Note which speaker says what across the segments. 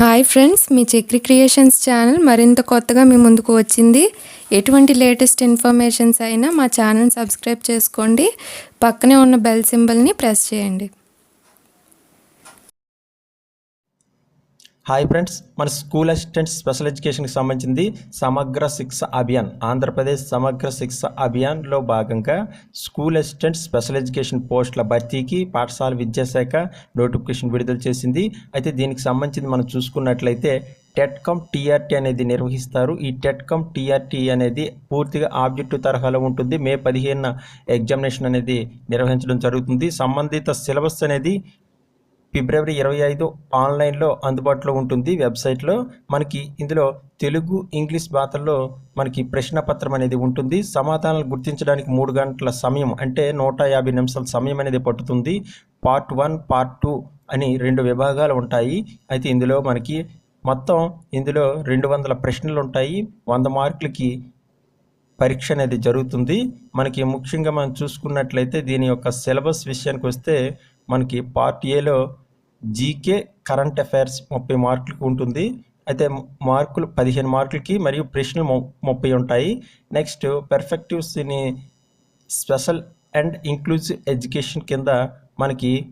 Speaker 1: Hi friends మీ Chakri creations channel మరింత కొత్తగా మీ ముందుకు వచ్చింది. ఎటువంటి లేటెస్ట్ ఇన్ఫర్మేషన్స్ అయినా మా ఛానల్ సబ్స్క్రైబ్ చేసుకోండి. పక్కనే ఉన్న బెల్ సింబల్ని ప్రెస్ చేయండి.
Speaker 2: హాయ్ ఫ్రెండ్స్ మన స్కూల్ అసిస్టెంట్ స్పెషల్ ఎడ్యుకేషన్కి సంబంధించింది సమగ్ర శిక్ష అభియాన్. ఆంధ్రప్రదేశ్ సమగ్ర శిక్ష అభియాన్లో భాగంగా స్కూల్ అసిస్టెంట్ స్పెషల్ ఎడ్యుకేషన్ పోస్టుల భర్తీకి పాఠశాల విద్యాశాఖ నోటిఫికేషన్ విడుదల చేసింది. అయితే దీనికి సంబంధించింది మనం చూసుకున్నట్లయితే టెట్కమ్ టీఆర్టీ అనేది నిర్వహిస్తారు. ఈ టెట్కమ్ టీఆర్టీ అనేది పూర్తిగా ఆబ్జెక్టివ్ తరహాలో ఉంటుంది. మే పదిహేనున ఎగ్జామినేషన్ అనేది నిర్వహించడం జరుగుతుంది. సంబంధిత సిలబస్ అనేది ఫిబ్రవరి ఇరవై ఐదు ఆన్లైన్లో అందుబాటులో ఉంటుంది వెబ్సైట్లో. మనకి ఇందులో తెలుగు ఇంగ్లీష్ భాషల్లో మనకి ప్రశ్న పత్రం అనేది ఉంటుంది. సమాధానాలు గుర్తించడానికి మూడు గంటల సమయం అంటే నూట యాభై నిమిషాల సమయం అనేది పట్టుతుంది. పార్ట్ వన్ పార్ట్ టూ అని రెండు విభాగాలు ఉంటాయి. అయితే ఇందులో మనకి మొత్తం ఇందులో రెండు వందల ప్రశ్నలు ఉంటాయి. వంద మార్కులకి పరీక్ష అనేది జరుగుతుంది. మనకి ముఖ్యంగా మనం చూసుకున్నట్లయితే దీని యొక్క సిలబస్ విషయానికి వస్తే మనకి పార్ట్ ఏలో జీకే కరెంట్ అఫైర్స్ ముప్పై మార్కులకు ఉంటుంది. అయితే మార్కులు పదిహేను మార్కులకి మరియు ప్రశ్నలు ము- ముప్పై ఉంటాయి. Next perspectives in special and inclusive education కింద మనకి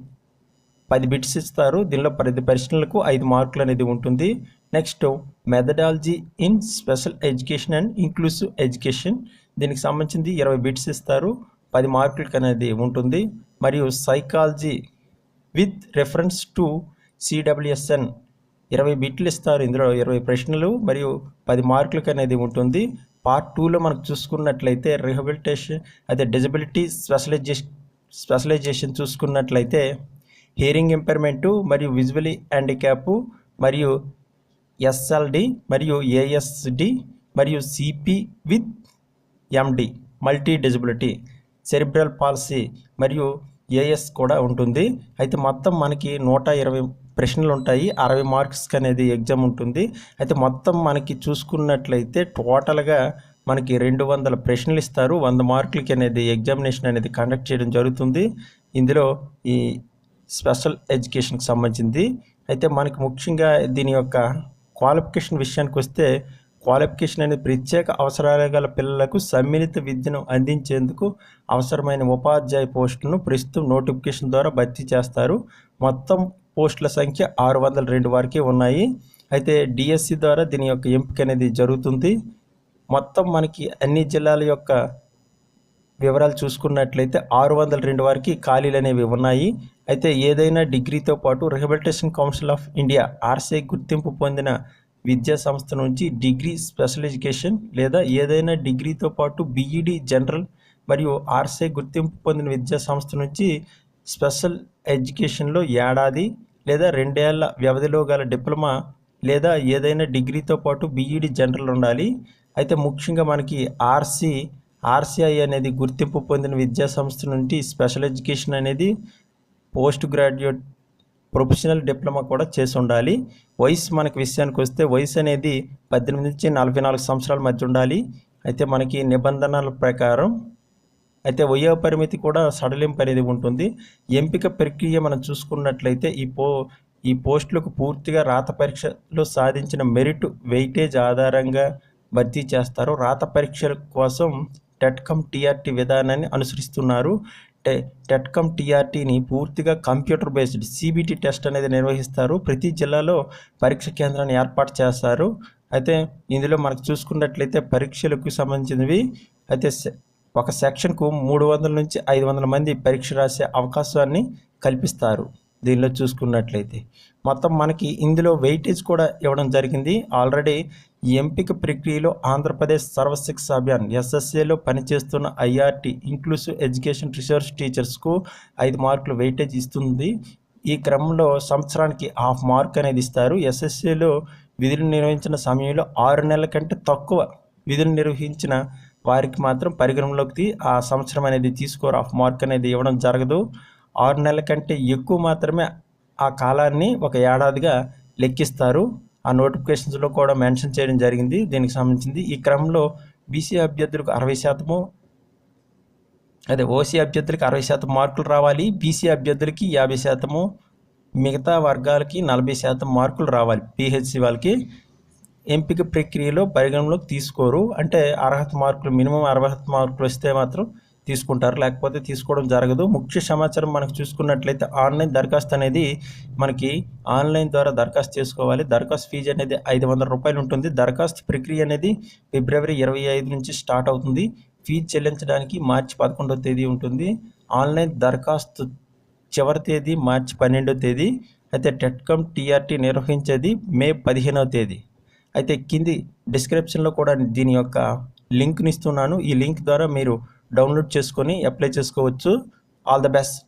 Speaker 2: పది బిట్స్ ఇస్తారు. దీనిలో పది ప్రశ్నలకు ఐదు మార్కులు అనేది ఉంటుంది. Next methodology in special education and inclusive education దీనికి సంబంధించింది ఇరవై బిట్స్ ఇస్తారు. పది మార్కులకి అనేది ఉంటుంది. మరియు psychology with reference to CWSN. ఇరవై బిట్లు ఇస్తారు ఇందులో ఇరవై ప్రశ్నలు మరియు పది మార్కులకు అనేది ఉంటుంది. పార్ట్ టూలో మనకు చూసుకున్నట్లయితే రిహబిలిటేషన్ అదే డిజబిలిటీ స్పెషలైజేషన్ స్పెషలైజేషన్ చూసుకున్నట్లయితే హియరింగ్ ఇంపైర్మెంటు మరియు విజువలీ హ్యాండిక్యాప్ మరియు ఎస్ఎల్డి మరియు ఏఎస్డి మరియు CP with MD multi disability cerebral palsy మరియు ఏఎస్ కూడా ఉంటుంది. అయితే మొత్తం మనకి నూట ఇరవై ప్రశ్నలు ఉంటాయి. అరవై మార్క్స్కి అనేది ఎగ్జామ్ ఉంటుంది. అయితే మొత్తం మనకి చూసుకున్నట్లయితే టోటల్గా మనకి రెండు వందల ప్రశ్నలు ఇస్తారు. వంద మార్కులకి అనేది ఎగ్జామినేషన్ అనేది కండక్ట్ చేయడం జరుగుతుంది. ఇందులో ఈ స్పెషల్ ఎడ్యుకేషన్కి సంబంధించింది. అయితే మనకి ముఖ్యంగా దీని యొక్క క్వాలిఫికేషన్ విషయానికి వస్తే క్వాలిఫికేషన్ అనేది ప్రత్యేక అవసరాలు గల పిల్లలకు సమ్మిళిత విద్యను అందించేందుకు అవసరమైన ఉపాధ్యాయ పోస్టులను ప్రస్తుతం నోటిఫికేషన్ ద్వారా భర్తీ చేస్తారు. మొత్తం పోస్టుల సంఖ్య ఆరు వందల రెండు వరకే ఉన్నాయి. అయితే డిఎస్సి ద్వారా దీని యొక్క ఎంపిక అనేది జరుగుతుంది. మొత్తం మనకి అన్ని జిల్లాల యొక్క వివరాలు చూసుకున్నట్లయితే ఆరు వందల రెండు వరకు ఖాళీలు అనేవి ఉన్నాయి. అయితే ఏదైనా డిగ్రీతో పాటు rehabilitation council of India RCI గుర్తింపు పొందిన విద్యా సంస్థ నుంచి డిగ్రీ స్పెషల్ ఎడ్యుకేషన్ లేదా ఏదైనా డిగ్రీతో పాటు బీఈడి జనరల్ మరియు ఆర్సే గుర్తింపు పొందిన విద్యా సంస్థ నుంచి స్పెషల్ ఎడ్యుకేషన్లో ఏడాది లేదా రెండేళ్ళ వ్యవధిలో గల డిప్లొమా లేదా ఏదైనా డిగ్రీతో పాటు బీఈడి జనరల్ ఉండాలి. అయితే ముఖ్యంగా మనకి ఆర్సీ ఆర్సీఐ అనేది గుర్తింపు పొందిన విద్యా సంస్థ నుండి స్పెషల్ ఎడ్యుకేషన్ అనేది పోస్ట్ గ్రాడ్యుయేట్ ప్రొఫెషనల్ డిప్లొమా కూడా చేసి ఉండాలి. వయసు మనకి విషయానికి వస్తే వయసు అనేది పద్దెనిమిది నుంచి నలభై నాలుగు సంవత్సరాల మధ్య ఉండాలి. అయితే మనకి నిబంధనల ప్రకారం అయితే వయో పరిమితి కూడా సడలింపు అనేది ఉంటుంది. ఎంపిక ప్రక్రియ మనం చూసుకున్నట్లయితే ఈ పో ఈ పోస్టులకు పూర్తిగా రాత పరీక్షలో సాధించిన మెరిట్ వెయిటేజ్ ఆధారంగా భర్తీ చేస్తారు. రాత పరీక్షల కోసం టెట్కమ్ టీఆర్టీ విధానాన్ని అనుసరిస్తున్నారు. టె టెట్కమ్ టీఆర్టీని పూర్తిగా కంప్యూటర్ బేస్డ్ సిబిటి టెస్ట్ అనేది నిర్వహిస్తారు. ప్రతి జిల్లాలో పరీక్ష కేంద్రాన్ని ఏర్పాటు చేస్తారు. అయితే ఇందులో మనకు చూసుకున్నట్లయితే పరీక్షలకు సంబంధించినవి అయితే సె- ఒక సెక్షన్కు మూడు వందల నుంచి ఐదు వందల మంది పరీక్ష రాసే అవకాశాన్ని కల్పిస్తారు. దీనిలో చూసుకున్నట్లయితే. మొత్తం మనకి ఇందులో వెయిటేజ్ కూడా ఇవ్వడం జరిగింది. ఆల్రెడీ ఎంపిక ప్రక్రియలో ఆంధ్రప్రదేశ్ సర్వశిక్ష అభియాన్ ఎస్ఎస్ఏలో పనిచేస్తున్న ఐఆర్టీ ఇంక్లూసివ్ ఎడ్యుకేషన్ రీసెర్చ్ టీచర్స్కు ఐదు మార్కులు వెయిటేజ్ ఇస్తుంది. ఈ క్రమంలో సంవత్సరానికి హాఫ్ మార్క్ అనేది ఇస్తారు. ఎస్ఎస్ఏలో విధులు నిర్వహించిన సమయంలో ఆరు నెలల కంటే తక్కువ విధులు నిర్వహించిన వారికి మాత్రం పరిగణలోకి ఆ సంవత్సరం అనేది తీసుకోరు హాఫ్ మార్క్ అనేది ఇవ్వడం జరగదు. ఆరు నెలల కంటే ఎక్కువ మాత్రమే ఆ కాలాన్ని ఒక ఏడాదిగా లెక్కిస్తారు. ఆ నోటిఫికేషన్స్లో కూడా మెన్షన్ చేయడం జరిగింది. దీనికి సంబంధించింది ఈ క్రమంలో బీసీ అభ్యర్థులకు అరవై శాతము అదే ఓసీ అభ్యర్థులకి అరవై శాతం మార్కులు రావాలి. బీసీ అభ్యర్థులకి యాభై శాతము మిగతా వర్గాలకి నలభై శాతం మార్కులు రావాలి. పిహెచ్సి వాళ్ళకి ఎంపిక ప్రక్రియలో పరిగణలోకి తీసుకోరు. అంటే అర్హత మార్కులు మినిమం అర్హత మార్కులు వస్తే మాత్రం తీసుకుంటారు. లేకపోతే తీసుకోవడం జరగదు. ముఖ్య సమాచారం మనకు చూసుకున్నట్లయితే ఆన్లైన్ దరఖాస్తు అనేది మనకి ఆన్లైన్ ద్వారా దరఖాస్తు చేసుకోవాలి. దరఖాస్తు ఫీజు అనేది ఐదు వందల రూపాయలు ఉంటుంది. దరఖాస్తు ప్రక్రియ అనేది ఫిబ్రవరి ఇరవై ఐదు నుంచి స్టార్ట్ అవుతుంది. ఫీజు చెల్లించడానికి మార్చి పదకొండవ తేదీ ఉంటుంది. ఆన్లైన్ దరఖాస్తు చివరి తేదీ మార్చి పన్నెండవ తేదీ. అయితే టెట్కమ్ టీఆర్టీ నిర్వహించేది మే పదిహేనవ తేదీ. అయితే కింది డిస్క్రిప్షన్లో కూడా దీని యొక్క లింక్ని ఇస్తున్నాను. ఈ లింక్ ద్వారా మీరు డౌన్లోడ్ చేసుకొని అప్లై చేసుకోవచ్చు. All the best